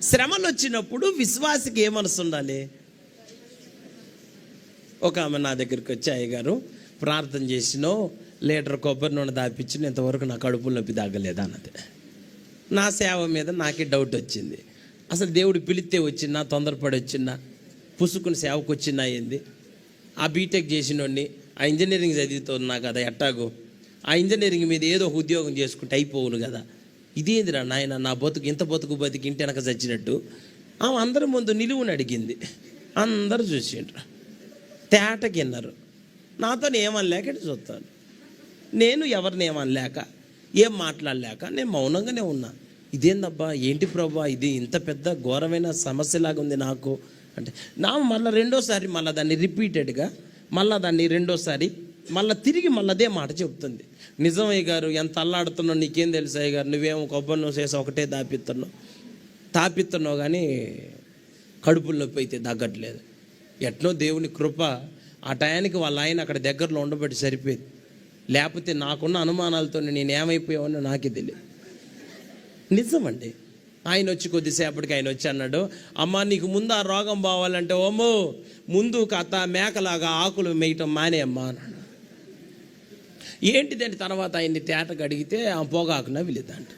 శ్రమలు వచ్చినప్పుడు విశ్వాసికి ఏ మనసు ఉండాలి? ఒక ఆమె నా దగ్గరికి వచ్చి అయ్యగారు ప్రార్థన చేసినో లీటర్ కొబ్బరి నూనె దాపించిన ఇంతవరకు నా కడుపులో నొప్పి దాగలేదు? అన్నది. నా సేవ మీద నాకే డౌట్ వచ్చింది. అసలు దేవుడు పిలిస్తే వచ్చిందా తొందరపడి వచ్చిందా? పుసుకుని సేవకు వచ్చిందా అయింది ఆ బీటెక్ చేసినోడిని ఆ ఇంజనీరింగ్ చదువుతున్నా కదా ఎట్టాగో? ఆ ఇంజనీరింగ్ మీద ఏదో ఒక ఉద్యోగం చేసుకుంటే అయిపోవును కదా. ఇదేందిరా నాయన నా బతుకు ఇంత బతుకు బతికి ఇంటి వెనక చచ్చినట్టు? ఆమె అందరి ముందు నిలువుని అడిగింది. అందరూ చూసిండ్రు. తేటకి విన్నారు. నాతో ఏమనలేక ఇటు చూస్తాను. నేను ఎవరిని ఏమనలేక ఏం మాట్లాడలేక నేను మౌనంగానే ఉన్నా. ఇదేందబ్బా ఏంటి ప్రభా ఇది ఇంత పెద్ద ఘోరమైన సమస్యలాగా ఉంది నాకు. అంటే నా మళ్ళీ రెండోసారి మళ్ళీ దాన్ని రిపీటెడ్గా మళ్ళీ దాన్ని రెండోసారి మళ్ళీ తిరిగి మళ్ళీ అదే మాట చెప్తుంది నిజమయ్య గారు ఎంత అల్లాడుతున్నావు నీకేం తెలుసు అయ్య గారు నువ్వేమో కొబ్బరి చేసి ఒకటే తాపిస్తున్నావు. తాపిస్తున్నావు కానీ కడుపుల్లోకి నొప్పి అయితే తగ్గట్లేదు. ఎట్నో దేవుని కృప ఆ టయానికి వాళ్ళ ఆయన అక్కడ దగ్గరలో ఉండబట్టి సరిపోయింది. లేకపోతే నాకున్న అనుమానాలతో నేను ఏమైపోయావని నాకే తెలియదు నిజమండి. ఆయన వచ్చి కొద్దిసేపటికి ఆయన వచ్చి అన్నాడు అమ్మ నీకు ముందు ఆ రోగం పోవాలంటే ఓమో ముందు కథ మేకలాగా ఆకులు మేయటం మానే అమ్మా అన్నాడు. ఏంటిదండి తర్వాత ఆయన్ని తేటకు అడిగితే ఆ పొగాకున విలిద్దంట.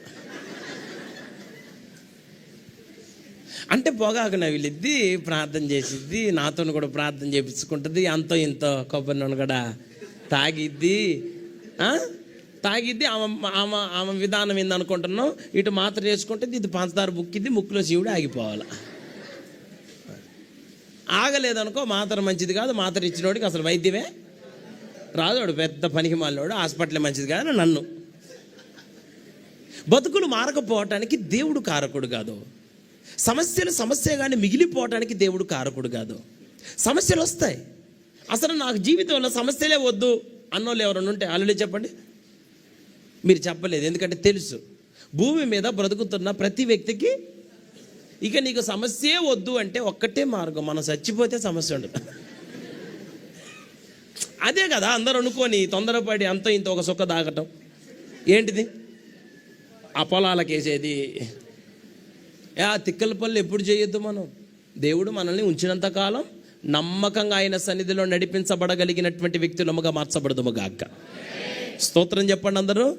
అంటే పొగాకు నవిలిద్ది ప్రార్థన చేసిద్ది నాతో కూడా ప్రార్థన చేపించుకుంటుంది అంతో ఇంతో కొబ్బరి నూనె కూడా తాగిద్ది తాగిద్ది ఆమె ఆమె ఆమె విధానం ఏందనుకుంటున్నాం? ఇటు మాత్ర చేసుకుంటుంది ఇది పంచదార బుక్కిద్ది ముక్కులో శివుడు ఆగిపోవాలి. ఆగలేదనుకో మాత్ర మంచిది కాదు మాత్ర ఇచ్చినోడికి అసలు వైద్యమే రాదు వాడు పెద్ద పనికి హాస్పిటల్ మంచిది కాదు నన్ను. బతుకులు మారకపోవటానికి దేవుడు కారకుడు కాదు. సమస్యలు సమస్యగానే మిగిలిపోవటానికి దేవుడు కారకుడు కాదు. సమస్యలు వస్తాయి. అసలు నాకు జీవితంలో సమస్యలే వద్దు అన్నోళ్ళు ఎవరైనా ఉంటే ఆల్రెడీ చెప్పండి? మీరు చెప్పలేదు ఎందుకంటే తెలుసు. భూమి మీద బ్రతుకుతున్న ప్రతి వ్యక్తికి ఇక నీకు సమస్యే వద్దు అంటే ఒక్కటే మార్గం. మనం చచ్చిపోతే సమస్య ఉండదు. అదే కదా అందరూ అనుకొని తొందరపడి అంత ఇంత ఒక సుఖ దాగటం ఏంటిది? ఆ పొలాలకు వేసేది ఆ తిక్కల పనులు ఎప్పుడు చేయొద్దు మనం? దేవుడు మనల్ని ఉంచినంత కాలం నమ్మకంగా ఆయన సన్నిధిలో నడిపించబడగలిగినటువంటి వ్యక్తులముగా మార్చబడదుము గాక. స్తోత్రం చెప్పండి అందరూ.